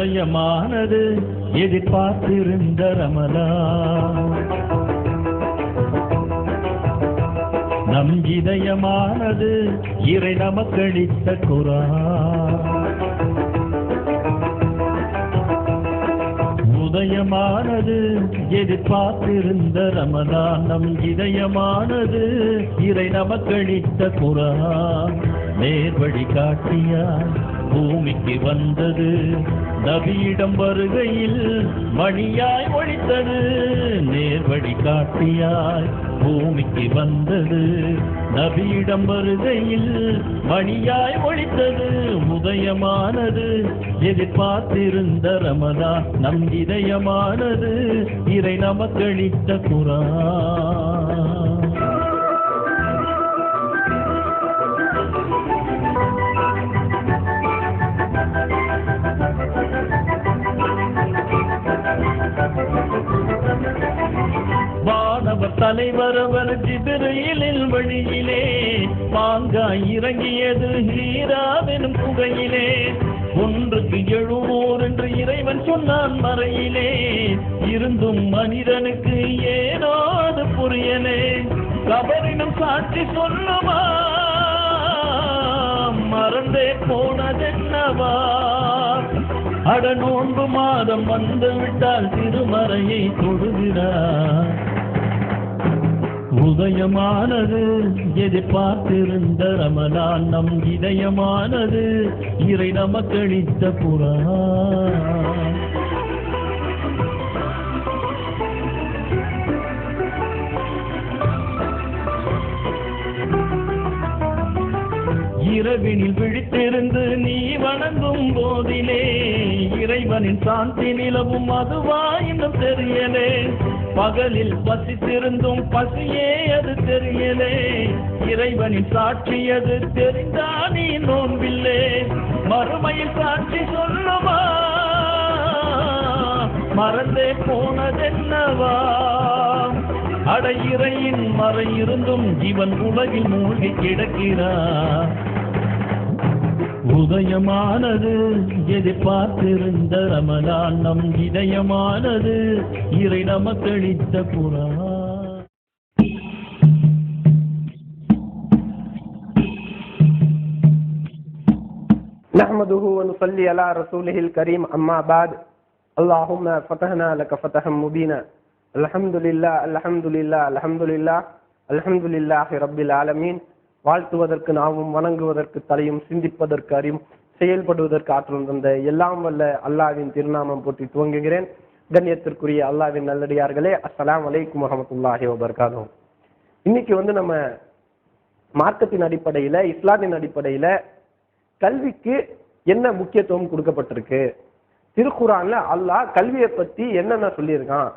உதயமானது எதிர்பார்த்திருந்த ரமலா நம் இதயமானது இறை நமக்களித்த குரா. உதயமானது எதிர்பார்த்திருந்த ரமலான் நம் இதயமானது இறை நமக்களித்த குரா. நேர்வழி காட்டியார் பூமிக்கு வந்தது. நபியிடம் வருகையில் மணியாய் ஒழித்தது. நேர்வழி காட்டியாய் பூமிக்கு வந்தது. நபியிடம் வருகையில் மணியாய் ஒழித்தது. உதயமானது எதிர்பார்த்திருந்த ரமதா நம் இதயமானது. இறை நமக்களித்த குரான். வானவர் தலைவர் அவர் ஜிபிரையிலில் வழியிலே மாங்காய் இறங்கியது ஹீராவெனும் புகையிலே. ஒன்றுக்கு எழுவோர் என்று இறைவன் சொன்னான் மறையிலே. இருந்தும் மனிதனுக்கு ஏனோ அது புரியலே. கபரினும் சாட்சி சொல்லுமா? மறந்தே போனதென்னவா? அட நோன்பு மாதம் வந்து விட்டால் திருமறையை தொடுகிறார் உதயமானது எதிர்பார்த்திருந்த ரமலான் நம் இதயமானது இறை நமக்களித்த புறா இரவினில் விழித்திருந்து நீ வணங்கும் போதிலே இறைவனின் சாந்தி நிலவும் அதுவா இன்னும் தெரியலே. பகலில் பசித்திருந்தும் பசியே அது தெரியலே. இறைவனின் சாட்சி அது தெரிந்தா நீ நோன்பில்லே. மறுமையில் சாட்சி சொல்லுமா? மறந்தே போனதென்னவா? அடையிறையின் இறையின் மறை இருந்தும் இவன் உலகில் மூழ்கி கிடக்கிறான். உதயமானது எதிர்பார்த்திருந்த ரமலான் நம் இதயமானது இறை நமக்களித்த புறா نحمده ونصلي على رسوله الكريم أما بعد اللهم فتحنا لك فتحا مبينا الحمد لله الحمد لله الحمد لله الحمد لله رب العالمين வாழ்த்துவதற்கு நாமும் வணங்குவதற்கு தலையும் சிந்திப்பதற்கு அறியும் செயல்படுவதற்கு ஆற்றல் தந்த எல்லாம் வல்ல அல்லாவின் திருநாமம் போட்டி துவங்குகிறேன். கண்ணியத்திற்குரிய அல்லாவின் நல்லடியார்களே அஸ்லாம் அலைக்கும் வரமத்துல்லாஹி வபரகாத்துஹு. இன்னைக்கு வந்து நம்ம மார்க்கத்தின் அடிப்படையில இஸ்லாமின் அடிப்படையில கல்விக்கு என்ன முக்கியத்துவம் கொடுக்கப்பட்டிருக்கு? திருக்குறான்ல அல்லாஹ் கல்வியை பத்தி என்னென்ன சொல்லியிருக்கான்?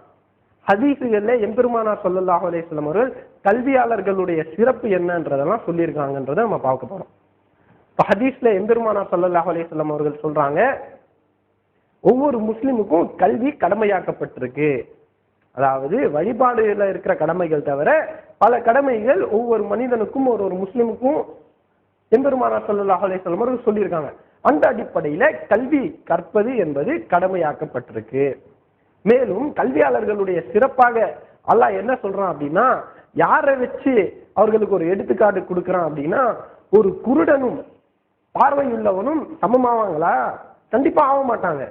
ஹதீசுகள்ல எம்பெருமானார் ஸல்லல்லாஹு அலேஸ்லம் அவர்கள் கல்வியாளர்களுடைய சிறப்பு என்னன்றதெல்லாம் சொல்லியிருக்காங்கன்றதை நம்ம பார்க்க போறோம். இப்போ ஹதீஸ்ல எம்பெருமானார் ஸல்லல்லாஹு அலேஸ்லம் அவர்கள் சொல்றாங்க ஒவ்வொரு முஸ்லிமுக்கும் கல்வி கடமையாக்கப்பட்டிருக்கு. அதாவது வழிபாடுல இருக்கிற கடமைகள் தவிர பல கடமைகள் ஒவ்வொரு மனிதனுக்கும் ஒரு ஒரு முஸ்லிமுக்கும் எம்பெருமானார் ஸல்லல்லாஹு அலேஸ்லம் அவர்கள் சொல்லியிருக்காங்க. அந்த அடிப்படையில கல்வி கற்பது என்பது கடமையாக்கப்பட்டிருக்கு. மேலும் கல்வியாளர்களுடைய சிறப்பாக அல்லாஹ் என்ன சொல்றான் அப்படின்னா யாரை வச்சு அவர்களுக்கு ஒரு எடுத்துக்காட்டு கொடுக்குறான் அப்படின்னா ஒரு குருடனும் பார்வையுள்ளவனும் சமமாவாங்களா கண்டிப்பா ஆக மாட்டாங்க.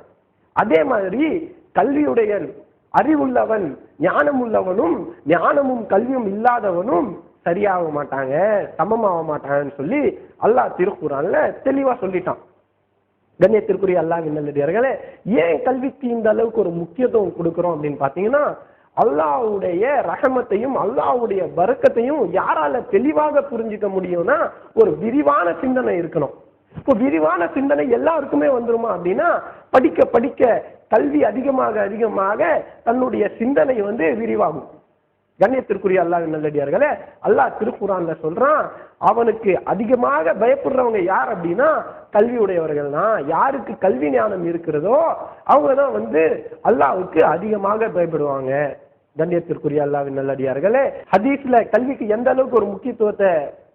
அதே மாதிரி கல்வியுடைய அறிவுள்ளவன் ஞானம் உள்ளவனும் ஞானமும் கல்வியும் இல்லாதவனும் சரியாக மாட்டாங்க சமமாக மாட்டாங்கன்னு சொல்லி அல்லாஹ் திருக்குறான்ல தெளிவா சொல்லிட்டான். கண்ணியத்திற்குரிய அல்லாஹ் நல்லடியார்களே ஏன் கல்விக்கு இந்த அளவுக்கு ஒரு முக்கியத்துவம் கொடுக்குறோம் அப்படின்னு பார்த்தீங்கன்னா அல்லாஹ்வுடைய ரஹமத்தையும் அல்லாவுடைய வர்க்கத்தையும் யாரால தெளிவாக புரிஞ்சுக்க முடியும்னா ஒரு விரிவான சிந்தனை இருக்கணும். இப்போ விரிவான சிந்தனை எல்லாருக்குமே வந்துருமா அப்படின்னா படிக்க படிக்க கல்வி அதிகமாக அதிகமாக தன்னுடைய சிந்தனை வந்து விரிவாகும். கண்ணியத்திற்குரிய அல்லாஹ் நல்லடியார்களே அல்லாஹ் திருக்குறான்ல சொல்றான் அவனுக்கு அதிகமாக பயப்படுறவங்க யார் அப்படின்னா கல்வி உடையவர்கள்னா யாருக்கு கல்வி ஞானம் இருக்கிறதோ அவங்க தான் வந்து அல்லாவுக்கு அதிகமாக பயப்படுவாங்க. கண்ணியத்திற்குரிய அல்லாவின் நல்லடியார்களே ஹதீஸ்ல கல்விக்கு எந்த அளவுக்கு ஒரு முக்கியத்துவத்தை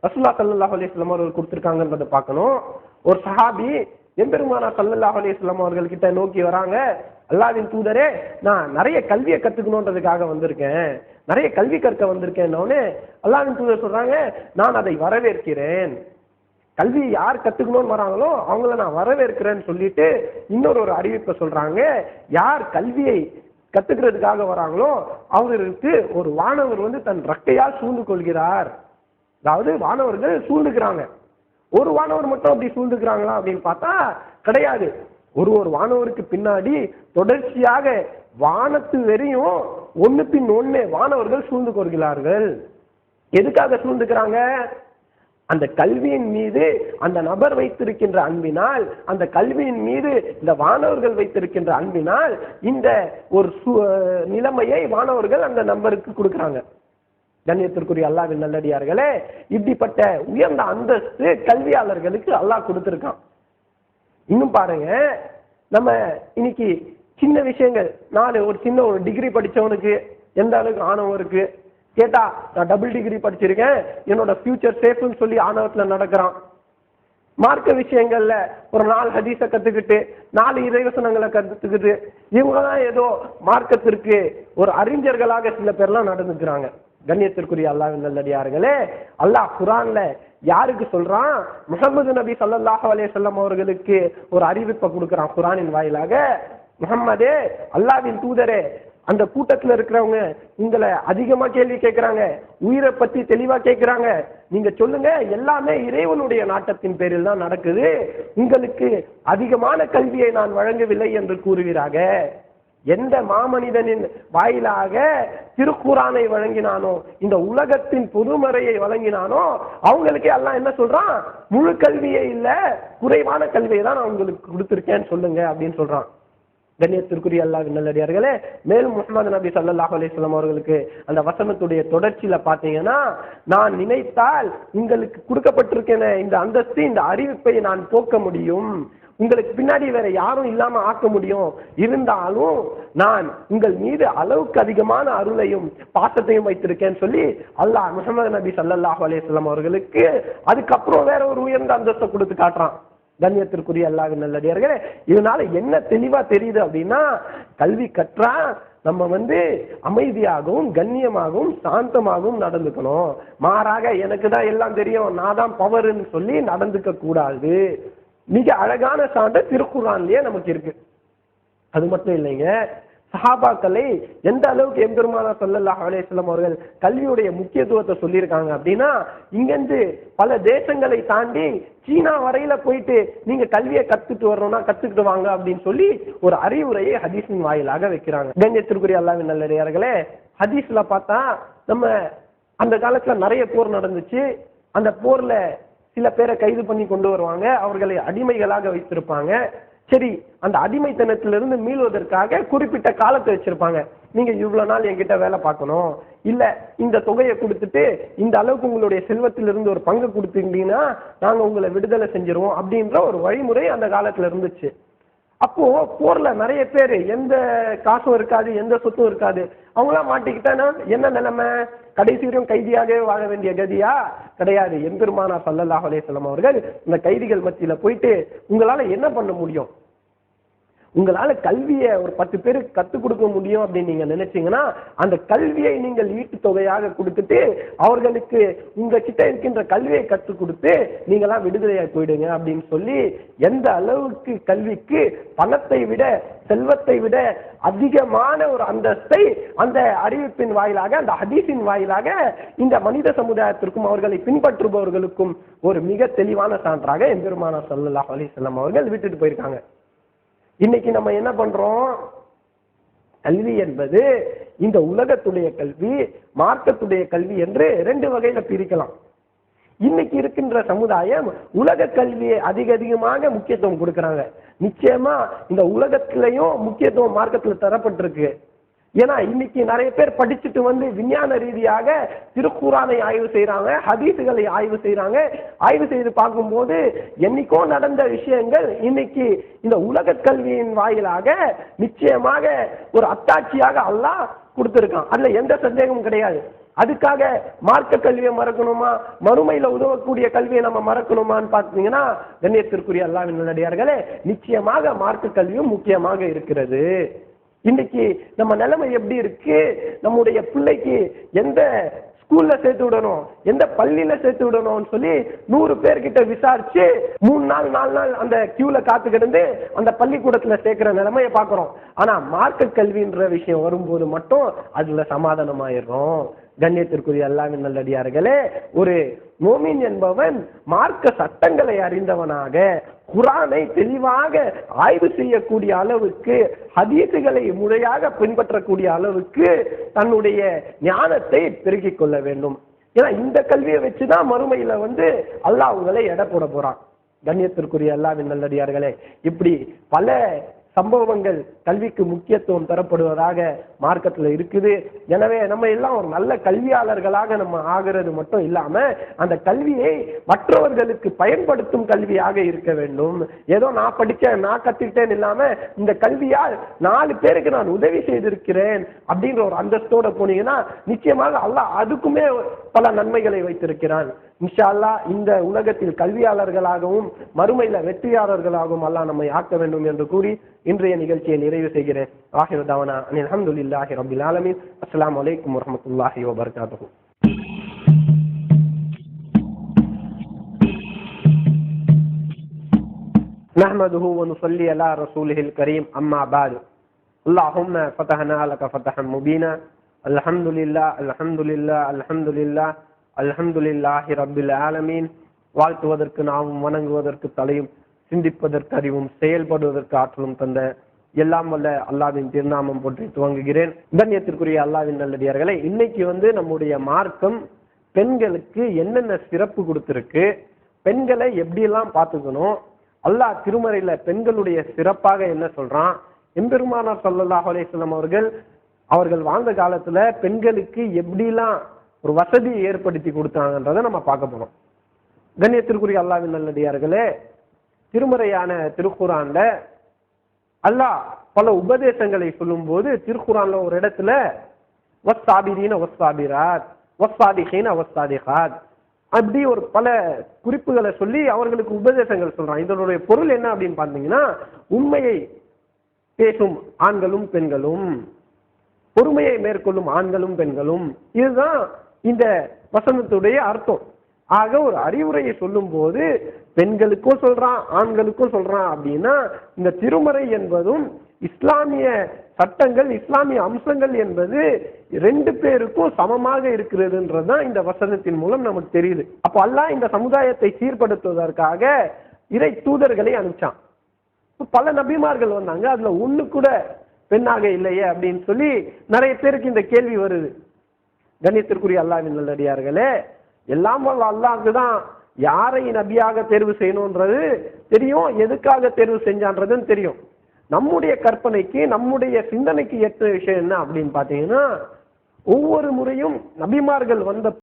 ரசுல்லா சல்லாஹ் அலிஸ்லாம் அவர்கள் கொடுத்துருக்காங்கன்றதை பார்க்கணும். ஒரு சஹாபி எம்பெருமானா சல்லல்லா அலைஹி வஸல்லம் அவர்கள் நோக்கி வராங்க அல்லாவின் தூதரே நான் நிறைய கல்வியை கற்றுக்கணுன்றதுக்காக வந்திருக்கேன். நிறைய கல்வி கற்க வந்திருக்கேன்னொடனே அல்லாவின் தூதர் சொல்றாங்க நான் அதை வரவேற்கிறேன். கல்வி யார் கற்றுக்கணும்னு வராங்களோ அவங்கள நான் வரவேற்கிறேன்னு சொல்லிட்டு இன்னொரு ஒரு அறிவிப்பை சொல்றாங்க. யார் கல்வியை கத்துக்கிறதுக்காக வராங்களோ அவங்களுக்கு ஒரு வானவர் வந்து தன் ரக்கையால் சூழ்ந்து கொள்கிறார். அதாவது வானவர்கள் சூழ்ந்துக்கிறாங்க. ஒரு வானவர் மட்டும் அப்படி சூழ்ந்துக்கிறாங்களா அப்படின்னு பார்த்தா கிடையாது. ஒரு ஒரு வானவருக்கு பின்னாடி தொடர்ச்சியாக வானத்து வெறியும் ஒண்ணு பின் ஒண்ணு வானவர்கள் சூழ்ந்து கொள்கிறார்கள். எதுக்காக சூழ்ந்துக்கிறாங்க? அந்த கல்வியின் மீது அந்த நபர் வைத்திருக்கின்ற அன்பினால் அந்த கல்வியின் மீது இந்த வானவர்கள் வைத்திருக்கின்ற அன்பினால் இந்த ஒரு சு- நிலைமையை வானவர்கள் அந்த நபருக்கு கொடுக்குறாங்க. கண்ணியத்திற்குரிய அல்லாவின் நல்லடியார்களே இப்படிப்பட்ட உயர்ந்த அந்தஸ்து கல்வியாளர்களுக்கு அல்லாஹ் கொடுத்துருக்கான். இன்னும் பாருங்க நம்ம இன்னைக்கு சின்ன விஷயங்கள் நாலு ஒரு சின்ன ஒரு டிகிரி படித்தவனுக்கு எந்த அளவுக்கு ஆணவம் இருக்கு? கேட்டா நான் டபுள் டிகிரி படிச்சிருக்கேன் என்னோட ஃபியூச்சர் சேஃப்னு சொல்லி ஆணவத்தில் நடக்கிறான். மார்க்க விஷயங்கள்ல ஒரு நாலு ஹதீஸை கத்துக்கிட்டு நாலு இறைவசனங்களை கத்துக்கிட்டு இவங்க தான் ஏதோ மார்க்கத்திற்கு ஒரு அறிஞர்களாக சில பேர்லாம் நடந்துக்கிறாங்க. கண்ணியத்திற்குரிய அல்லாவின் நல்லடியார்களே அல்லாஹ் குரான்ல யாருக்கு சொல்றான்? முகமது நபி சல்லாஹ் அலே செல்லம் அவர்களுக்கு ஒரு அறிவிப்பை கொடுக்குறான் குரானின் வாயிலாக. முகம்மதே அல்லாவின் தூதரே அந்த கூட்டத்துல இருக்கிறவங்க உங்களை அதிகமா கேள்வி கேட்கிறாங்க உயிரை பத்தி தெளிவா கேட்கிறாங்க நீங்க சொல்லுங்க எல்லாமே இறைவனுடைய நாட்டத்தின் பேரில் தான் நடக்குது. உங்களுக்கு அதிகமான கல்வியை நான் வழங்கவில்லை என்று கூறுகிறாங்க எந்த மாமனிதனின் வாயிலாக திருக்குறானை வழங்கினானோ இந்த உலகத்தின் பொதுமறையை வழங்கினானோ அவங்களுக்கே எல்லாம் என்ன சொல்றான்? முழு கல்வியே இல்ல குறைவான கல்வியை தான் நான் உங்களுக்கு கொடுத்துருக்கேன்னு சொல்லுங்க அப்படின்னு சொல்றான். கண்ணியத்திற்குரிய அல்லாஹ் நல்லடியார்களே மேலும் முகமது நபி சல்லாஹ் அலிஸ்லாம் அவர்களுக்கு அந்த வசனத்துடைய தொடர்ச்சியில பாத்தீங்கன்னா நான் நினைத்தால் உங்களுக்கு கொடுக்கப்பட்டிருக்கிற இந்த அந்தஸ்து இந்த அறிவிப்பை நான் போக்க முடியும். உங்களுக்கு பின்னாடி வேற யாரும் இல்லாம ஆக்க முடியும். இருந்தாலும் நான் உங்கள் மீது அளவுக்கு அதிகமான அருளையும் பாசத்தையும் வைத்திருக்கேன்னு சொல்லி அல்லாஹ் முகமது நபி சல்லாஹ் அலைஹி அவர்களுக்கு அதுக்கப்புறம் வேற ஒரு உயர்ந்த அந்தஸ்தை கொடுத்து காட்டுறான். கண்ணியத்திற்குரிய அல்லாஹ் நல்லடியார்களே இதனால என்ன தெளிவா தெரியுது அப்படின்னா கல்வி கற்றா நம்ம வந்து அமைதியாகவும் கண்ணியமாகவும் சாந்தமாகவும் நடந்துக்கணும். மாறாக எனக்கு தான் எல்லாம் தெரியும் நான் தான் பவருன்னு சொல்லி நடந்துக்க கூடாது. மிக அழகான சான்று திருக்குறான்லயே நமக்கு இருக்கு. அது மட்டும் இல்லைங்க சஹாபாக்களை எந்த அளவுக்கு எம்பெருமானா சொல்லல்லா அலேஸ்லம் அவர்கள் கல்வியுடைய முக்கியத்துவத்தை சொல்லியிருக்காங்க அப்படின்னா இங்கிருந்து பல தேசங்களை தாண்டி சீனா வரையில போயிட்டு நீங்க கல்வியை கத்துட்டு வரணும்னா கத்துக்கிட்டு வாங்க அப்படின்னு சொல்லி ஒரு அறிவுரையை ஹதீஸின் வாயிலாக வைக்கிறாங்க. கண்ணியத்திற்குரிய அல்லாவின் நல்லடியார்களே ஹதீஸ்ல பார்த்தா நம்ம அந்த காலத்துல நிறைய போர் நடந்துச்சு. அந்த போர்ல சில பேரை கைது பண்ணி கொண்டு வருவாங்க. அவர்களை அடிமைகளாக வைத்திருப்பாங்க. சரி அந்த அடிமைத்தனத்திலிருந்து மீள்வதற்காக குறிப்பிட்ட காலத்தை வச்சிருப்பாங்க. நீங்க இவ்வளவு நாள் என்கிட்ட வேலை பார்க்கணும். இல்ல இந்த தொகையை கொடுத்துட்டு இந்த அளவுக்கு உங்களுடைய செல்வத்திலிருந்து ஒரு பங்கு கொடுத்தீங்கன்னா நாங்க உங்களை விடுதலை செஞ்சிருவோம் அப்படின்ற ஒரு வழிமுறை அந்த காலத்துல இருந்துச்சு. அப்போ போர்ல நிறைய பேர் எந்த காசும் இருக்காது எந்த சொத்தும் இருக்காது. அவங்களாம் மாட்டிக்கிட்டானா? என்ன நிலைமை? கடைசி வரையும் கைதியாகவே வாழ வேண்டிய கதியா? கிடையாது. எம்பெருமானா சல்லல்லாஹு அலைஹி அவர்கள் இந்த கைதிகள் மத்தியில போயிட்டு உங்களால என்ன பண்ண முடியும்? உங்களால் கல்வியை ஒரு பத்து பேருக்கு கற்றுக் கொடுக்க முடியும் அப்படின்னு நீங்கள் நினைச்சீங்கன்னா அந்த கல்வியை நீங்கள் ஈட்டு தொகையாக கொடுத்துட்டு அவர்களுக்கு உங்ககிட்ட இருக்கின்ற கல்வியை கற்றுக் கொடுத்து நீங்களாம் விடுதலையாக போயிடுங்க அப்படின்னு சொல்லி எந்த அளவுக்கு கல்விக்கு பணத்தை விட செல்வத்தை விட அதிகமான ஒரு அந்தஸ்தை அந்த அறிவிப்பின் வாயிலாக அந்த ஹதீஸின் வாயிலாக இந்த மனித சமுதாயத்திற்கும் அவர்களை பின்பற்றுபவர்களுக்கும் ஒரு மிக தெளிவான சான்றாக எம்பெருமானா ஸல்லல்லாஹு அலைஹி செல்லம் அவர்கள் விட்டுட்டு போயிருக்காங்க. இன்னைக்கு நம்ம என்ன பண்றோம்? கல்வி என்பது இந்த உலகத்துடைய கல்வி மார்க்கத்துடைய கல்வி என்று ரெண்டு வகையில பிரிக்கலாம். இன்னைக்கு இருக்கின்ற சமுதாயம் உலக கல்வியை அதிக அதிகமாக முக்கியத்துவம் கொடுக்கறாங்க. நிச்சயமா இந்த உலகத்திலையும் முக்கியத்துவம் மார்க்கத்துல தரப்பட்டிருக்கு. ஏன்னா இன்னைக்கு நிறைய பேர் படிச்சுட்டு வந்து விஞ்ஞான ரீதியாக திருக்குறானை ஆய்வு செய்கிறாங்க ஹதீஸுகளை ஆய்வு செய்கிறாங்க ஆய்வு செய்து பார்க்கும்போது என்னைக்கோ நடந்த விஷயங்கள் இன்னைக்கு இந்த உலக கல்வியின் வாயிலாக நிச்சயமாக ஒரு அத்தாட்சியாக அல்லாஹ் கொடுத்துருக்கான். அதுல எந்த சந்தேகமும் கிடையாது. அதுக்காக மார்க்க கல்வியை மறக்கணுமா? மறுமையில உதவக்கூடிய கல்வியை நம்ம மறக்கணுமான்னு பார்த்தீங்கன்னா கண்ணியத்திற்குரிய அல்லாவின் நல்லடியார்களே நிச்சயமாக மார்க்க கல்வியும் முக்கியமாக இருக்கிறது. இன்னைக்கு நம்ம நிலைமை எப்படி இருக்கு? நம்முடைய பிள்ளைக்கு எந்த ஸ்கூல்ல சேர்த்து விடணும்? எந்த பள்ளியில சேர்த்து விடணும்னு சொல்லி நூறு பேர்கிட்ட விசாரிச்சு மூணு நாள் நாலு நாள் அந்த கியூல காத்து கிடந்து அந்த பள்ளிக்கூடத்துல சேர்க்கிற நிலைமையை பாக்குறோம் ஆனா மார்க்க கல்வின்ற விஷயம் வரும்போது மட்டும் அதுல சமாதானமாயிடுறோம். கண்ணியத்திற்குரிய அல்லாவின் நல்லடியார்களே ஒரு மோமின் என்பவன் மார்க்க சட்டங்களை அறிந்தவனாக குரானை தெளிவாக ஆய்வு செய்யக்கூடிய அளவுக்கு ஹதீசுகளை முறையாக பின்பற்றக்கூடிய அளவுக்கு தன்னுடைய ஞானத்தை பெருகிக் கொள்ள வேண்டும். ஏன்னா இந்த கல்வியை வச்சுதான் மறுமையில வந்து அல்லாஹ் உங்களை எடை போட போறான். கண்ணியத்திற்குரிய அல்லாவின் நல்லடியார்களே இப்படி பல சம்பவங்கள் கல்விக்கு முக்கியத்துவம் தரப்படுவதாக மார்க்கத்தில் இருக்குது. எனவே நம்ம எல்லாம் ஒரு நல்ல கல்வியாளர்களாக நம்ம ஆகிறது மட்டும் இல்லாமல் அந்த கல்வியை மற்றவர்களுக்கு பயன்படுத்தும் கல்வியாக இருக்க வேண்டும். ஏதோ நான் படித்தேன் நான் கத்துக்கிட்டேன் இல்லாமல் இந்த கல்வியால் நாலு பேருக்கு நான் உதவி செய்திருக்கிறேன் அப்படின்ற ஒரு அந்தஸ்தோட போனீங்கன்னா நிச்சயமாக அல்லாஹ் அதுக்குமே பல நன்மைகளை வைத்திருக்கிறான். இன்ஷால்லா இந்த உலகத்தில் கல்வியாளர்களாகவும் மறுமையில வெற்றியாளர்களாகவும் அல்லாஹ் நம்மை ஆக்க வேண்டும் என்று கூறி இன்றைய நிகழ்ச்சியை நிறைவு செய்கிறேன். ஆஹிர் தாவனா. அனில் அல்ஹம்துலில்லாஹி ரபில் ஆலமீன் அஸ்ஸலாமு அலைக்கும் வரஹ்மத்துல்லாஹி வபரகாத்துஹு نحمده ونصلي على رسوله الكريم أما بعد اللهم فتحنا لك فتحا مبينا الحمد لله الحمد لله الحمد لله الحمد لله رب العالمين வாழ்த்துவதற்கு நாமும் வணங்குவதற்கு தலையும் சிந்திப்பதற்கு அறிவும் செயல்படுவதற்கு ஆற்றலும் தந்த எல்லாம் வல்ல அல்லாவின் திருநாமம் போற்றி துவங்குகிறேன். கண்ணியத்திற்குரிய அல்லாவின் நல்லடியார்களே இன்னைக்கு வந்து நம்முடைய மார்க்கம் பெண்களுக்கு என்னென்ன சிறப்பு கொடுத்துருக்கு பெண்களை எப்படியெல்லாம் பார்த்துக்கணும் அல்லாஹ் திருமறையில பெண்களுடைய சிறப்பாக என்ன சொல்றான் எம்பெருமானார் ஸல்லல்லாஹு அலைஹி அவர்கள் அவர்கள் வாழ்ந்த காலத்துல பெண்களுக்கு எப்படிலாம் ஒரு வசதியை ஏற்படுத்தி கொடுத்தாங்கன்றதை நம்ம பார்க்க போறோம். கண்ணியத்திற்குரிய அல்லாவின் நல்லடியார்களே திருமறையான திருக்குறான்ல அல்லாஹ் பல உபதேசங்களை சொல்லும்போது திருக்குறான்ல ஒரு இடத்துல வஸ்தாபிரீன வஸ்தாபிராத் வஸ்தாதிகீன வஸ்தாதிகாத் அப்படி ஒரு பல குறிப்புகளை சொல்லி அவர்களுக்கு உபதேசங்கள் சொல்றான். இதனுடைய பொருள் என்ன அப்படின்னு பார்த்தீங்கன்னா உண்மையை பேசும் ஆண்களும் பெண்களும் பொறுமையை மேற்கொள்ளும் ஆண்களும் பெண்களும். இதுதான் இந்த வசனத்துடைய அர்த்தம். ஆக ஒரு அறிவுரையை சொல்லும் போது பெண்களுக்கும் சொல்றான் ஆண்களுக்கும் சொல்றான் அப்படின்னா இந்த திருமறை என்பதும் இஸ்லாமிய சட்டங்கள் இஸ்லாமிய அம்சங்கள் என்பது ரெண்டு பேருக்கும் சமமாக இருக்கிறதுன்றதுதான் இந்த வசனத்தின் மூலம் நமக்கு தெரியுது. அப்போ அல்லாஹ் இந்த சமுதாயத்தை சீர்படுத்துவதற்காக இறை தூதர்களை அனுப்பிச்சான். பல நபிமார்கள் வந்தாங்க அதுல ஒண்ணு கூட பெண்ணாக இல்லையே அப்படின்னு சொல்லி நிறைய பேருக்கு இந்த கேள்வி வருது. கண்ணியத்திற்குரிய அல்லாவின் நல்லடியார்களே எல்லாம் வல்ல அல்லாஹ்க்கு தான் யாரை நபியாக தேர்வு செய்யணுன்றது தெரியும். எதுக்காக தேர்வு செஞ்சான்றதுன்னு தெரியும். நம்முடைய கற்பனைக்கு நம்முடைய சிந்தனைக்கு ஏற்ற விஷயம் என்ன அப்படின்னு பார்த்தீங்கன்னா ஒவ்வொரு முறையும் நபிமார்கள் வந்த